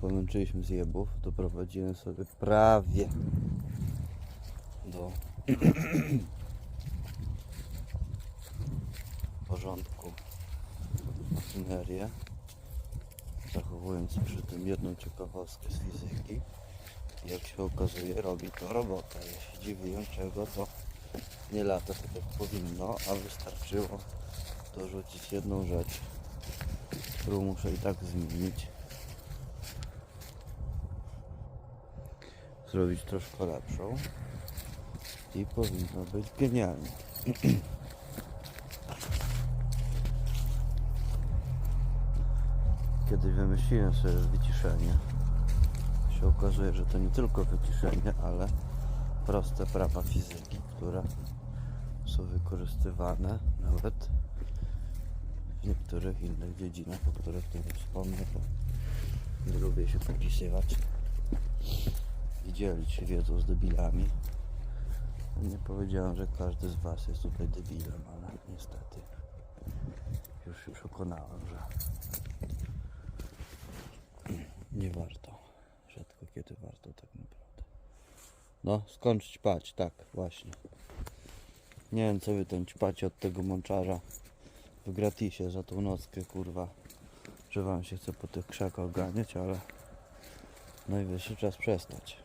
pomęczyliśmy zjebów, doprowadziłem sobie prawie do porządku maszynerię, zachowując przy tym jedną ciekawostkę z fizyki. Jak się okazuje, robi to robota. Się dziwiłem, czego to nie lata tak jak powinno, a wystarczyło dorzucić jedną rzecz, którą muszę i tak zmienić. Zrobić troszkę lepszą i powinno być genialnie. Kiedy wymyśliłem sobie wyciszenie, się okazuje, że to nie tylko wyciszenie, ale proste prawa fizyki, które są wykorzystywane nawet w niektórych innych dziedzinach, o których tu wspomnę, bo nie lubię się popisywać dzielić się wiedzą z debilami. Nie powiedziałem, że każdy z Was jest tutaj debilem, ale niestety już się przekonałem, że nie warto. Rzadko kiedy warto tak naprawdę. No, skończ ćpać, tak, właśnie. Nie wiem co wy ćpacie od tego mączarza w gratisie za tą nockę, kurwa. Że wam się chce po tych krzakach ogarniać, ale najwyższy czas przestać.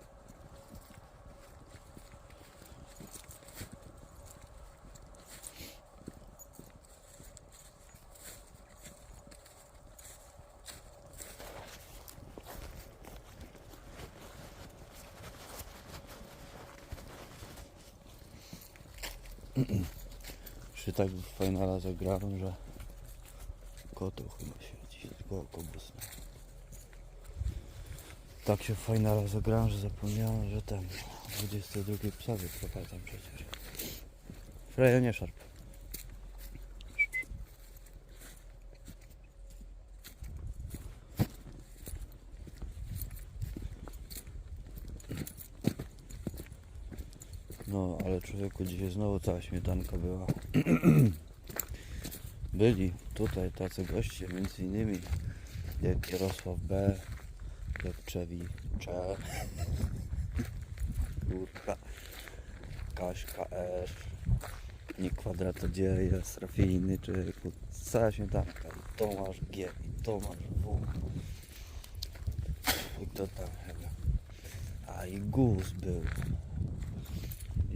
Czy tak w finala zagrałem, że kotu chyba świeci, tylko okobus. Tak się w finala zagrałem, że zapomniałem, że ten 22 psa wyprowadzam przecież. Freja nie szarp. No, ale człowieku, dzisiaj znowu cała śmietanka była. Byli tutaj tacy goście, między innymi jak Jarosław B, jak Czewi Cze, kurka, Kaśka S, nie kwadratodzieja, Srafijny, człowieku, cała śmietanka. I Tomasz G, i Tomasz W. I kto tam chyba? A i Gus był.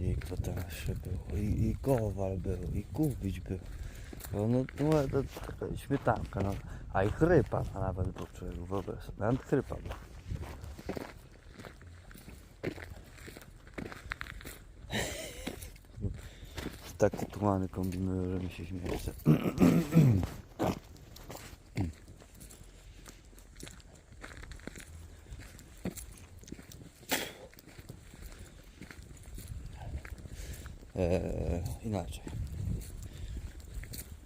I kto tam jeszcze był? I, i Kowal był, i Kubić był. No, no to, to, to śmietanka, no. A i chrypa nawet był człowiek, wyobraź sobie, nawet chrypa był. Takie tumany kombinują, że mi się śmieje. chce. Eee,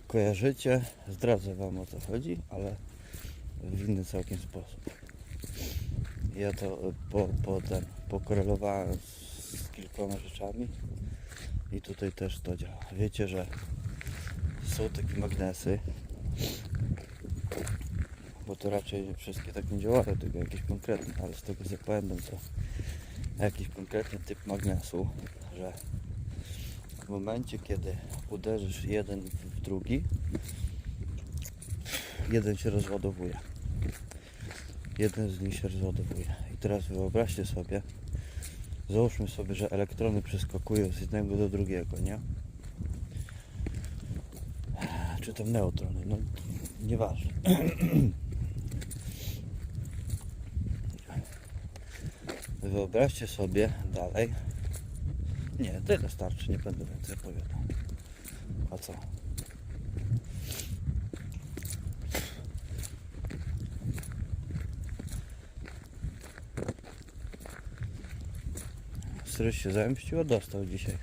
Kojarzycie, zdradzę wam o co chodzi, ale w inny całkiem sposób. Ja to e, po, po ten, pokorelowałem z, kilkoma rzeczami i tutaj też to działa. Wiecie, że są takie magnesy, bo to raczej wszystkie tak nie działają, tylko jakieś konkretne, ale z tego co pamiętam to jakiś konkretny typ magnesu, że w momencie, kiedy uderzysz jeden w drugi, jeden się rozładowuje. Jeden z nich się rozładowuje. I teraz wyobraźcie sobie, załóżmy sobie, że elektrony przeskakują z jednego do drugiego, nie? Czy tam neutrony, no nieważne. Wyobraźcie sobie dalej, nie, tyle starczy, nie będę więcej opowiadał. A co? Stryś się zemścił, a dostał dzisiaj.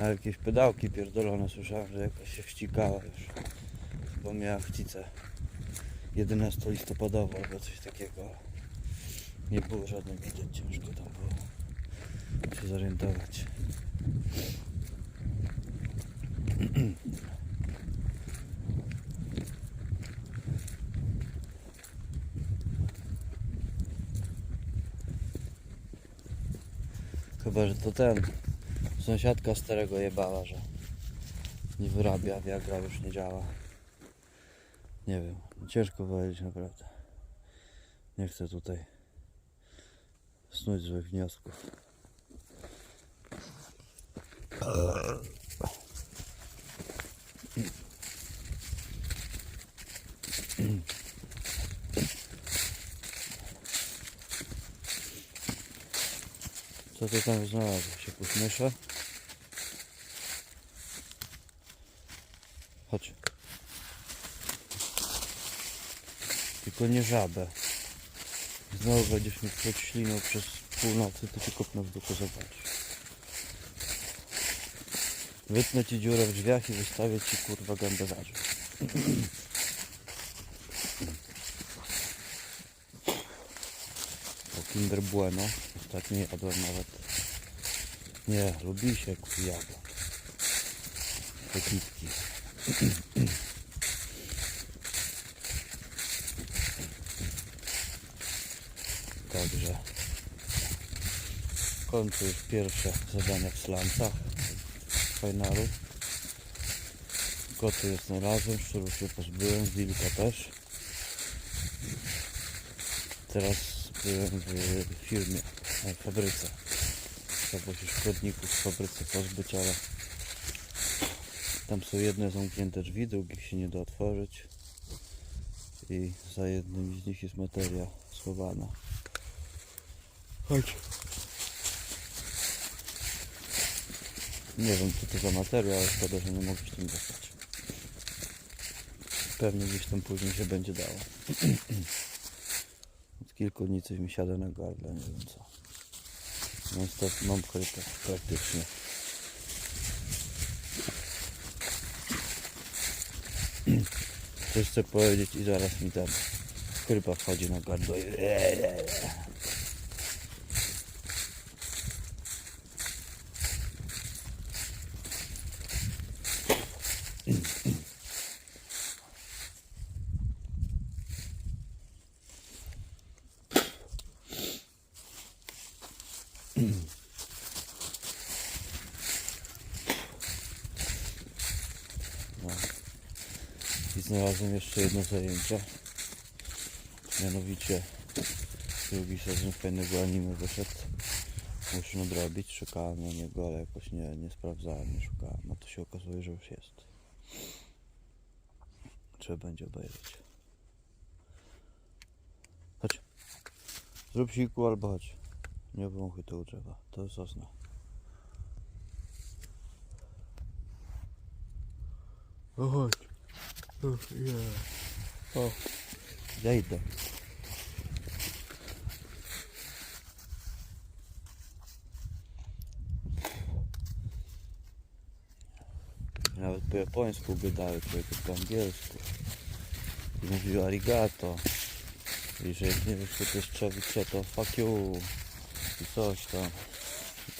A jakieś pedałki pierdolone słyszałem, że jakaś się wścigała już. Bo miała chcicę 11 listopadową albo coś takiego nie było żadnych widać, ciężko tam było się zorientować. Chyba, że to ten sąsiadka starego jebała, że nie wyrabia, wiagra już nie działa. Nie wiem, ciężko powiedzieć naprawdę. Nie chcę tutaj snuć złych wniosków. Co ty tam znalazłeś? Się pośmieszę? Chodź. Tylko nie żabę. Znowu będziesz mi psuć śliną przez północy, to ci kopnę w duchu zobaczysz. Wytnę ci dziurę w drzwiach i wystawię ci kurwa gębę za drzwi. To Kinder Bueno. Ostatnio jadłem nawet. Nie, lubi się jadłem. Te kitki. Także kończę już pierwsze zadania w slancach finalu. Koty już znalazłem, szczurów się pozbyłem, wilka też. Teraz byłem w firmie, w fabryce. Trzeba się szkodników w fabryce pozbyć, ale tam są jedne zamknięte drzwi, drugich się nie da otworzyć. I za jednym z nich jest materia schowana. Chodź. Nie wiem co to za materia, ale szkoda, że nie mogę się tym dostać. Pewnie gdzieś tam później się będzie dało. Od kilku dni coś mi siada na gardle, nie wiem co. Non stop mam chrypę praktycznie. Coś chcę powiedzieć i zaraz mi tam chrypa wchodzi na gardło. i- No. I znalazłem jeszcze jedno zajęcie. Mianowicie drugi sezon fajnego anime wyszedł. Muszę nadrobić, szukałem na niego, ale jakoś nie, nie sprawdzałem, nie szukałem. A to się okazuje, że już jest. Trzeba będzie obejrzeć. Chodź. Zrób siku albo chodź. Nie wąchy tego drzewa. To jest sosna. O chodź. O, yeah. o. Ja idę. Nawet po japońsku gadały, człowiek po angielsku. I mówił arigato. I że jak nie wiesz co to jest czewicze, to fuck you. I coś tam.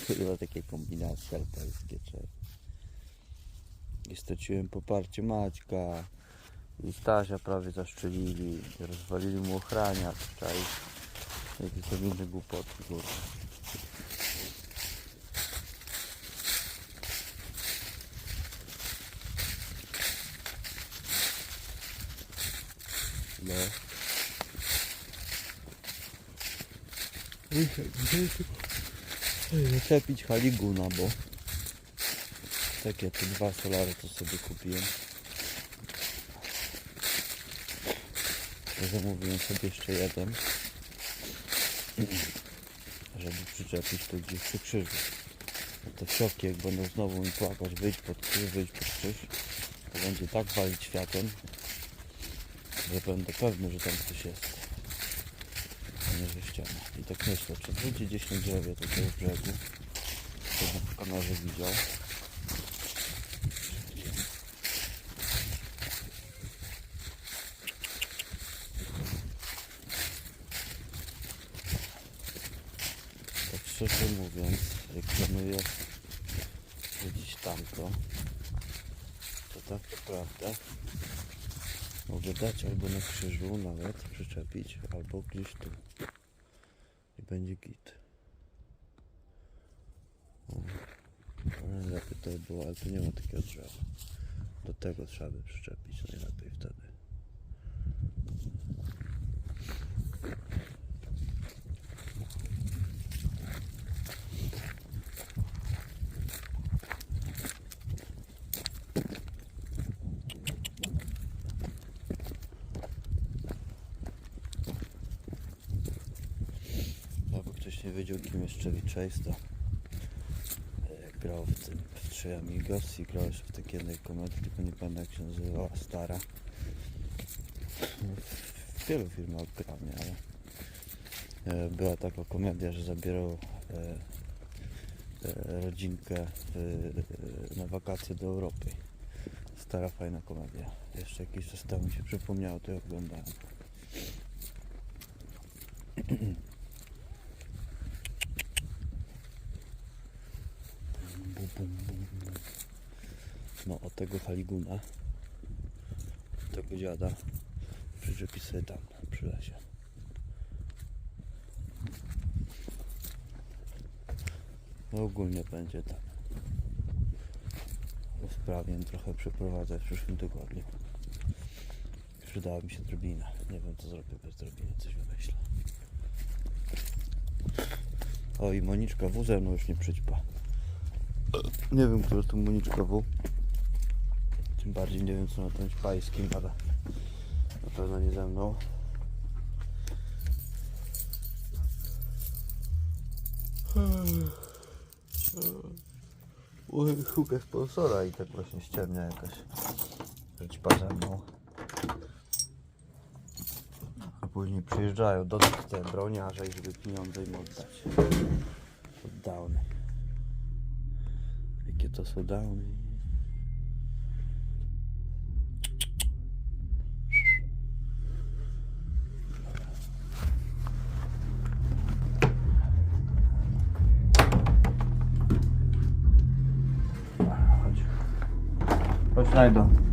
Chyba takie kombinacje alpejskie czy. I straciłem poparcie Maćka. I Stasia prawie zaszczelili. Rozwalili mu ochraniacz. Czaj. Jakie to inne głupoty, kurwa. No. Zaczepić haliguna, bo takie te dwa solary to sobie kupiłem. Zamówiłem sobie jeszcze jeden, żeby przyczepić to gdzieś przy krzyżu. Te wsioki jak będą znowu mi płakać, wyjść pod krzyż, wyjść pod krzyż, to będzie tak walić światem, że będę pewny, że tam coś jest. Nie, że ściana. I tak myślę, czy będzie gdzieś drzewie tutaj w brzegu, to w kamerze widział. Tak szczerze mówiąc, jak planuję gdzieś tamto, to tak naprawdę mogę dać albo na krzyżu nawet przyczepić, albo gdzieś tu i będzie git. To było, ale tu nie ma takiego drzewa. Do tego trzeba by przyczepić najlepiej wtedy. Jakby ktoś nie wiedział kim jest Chevy to e, grał w tym w Trzy Amigos i grał jeszcze w takiej jednej komedii, tylko nie pamiętam jak się nazywała, Stara. W wielu filmach grał, nie? Ale e, była taka komedia, że zabierał e, rodzinkę na wakacje do Europy. Stara, fajna komedia. Jeszcze jakiś czas temu mi się przypomniało, to ja oglądałem. No od tego Haliguna, tego dziada, przyczepi sobie tam przy lesie. No ogólnie będzie tam. Rozprawię trochę przeprowadzać w przyszłym tygodniu. Przydała mi się drobina. Nie wiem co zrobię bez drobiny, coś wymyślę. O i Moniczka W ze mną już nie przyćpa. Nie wiem, która to Moniczka W. Tym bardziej nie wiem, co na tym pańskim, ale na pewno nie ze mną. Oj, Szukaj sponsora i tak właśnie ściemnia jakaś. Ćpa ze mną. A później przyjeżdżają do nas te broniarze i żeby pieniądze im oddać. Downy. Jakie to są downy? Chodź. Chodź Najdo.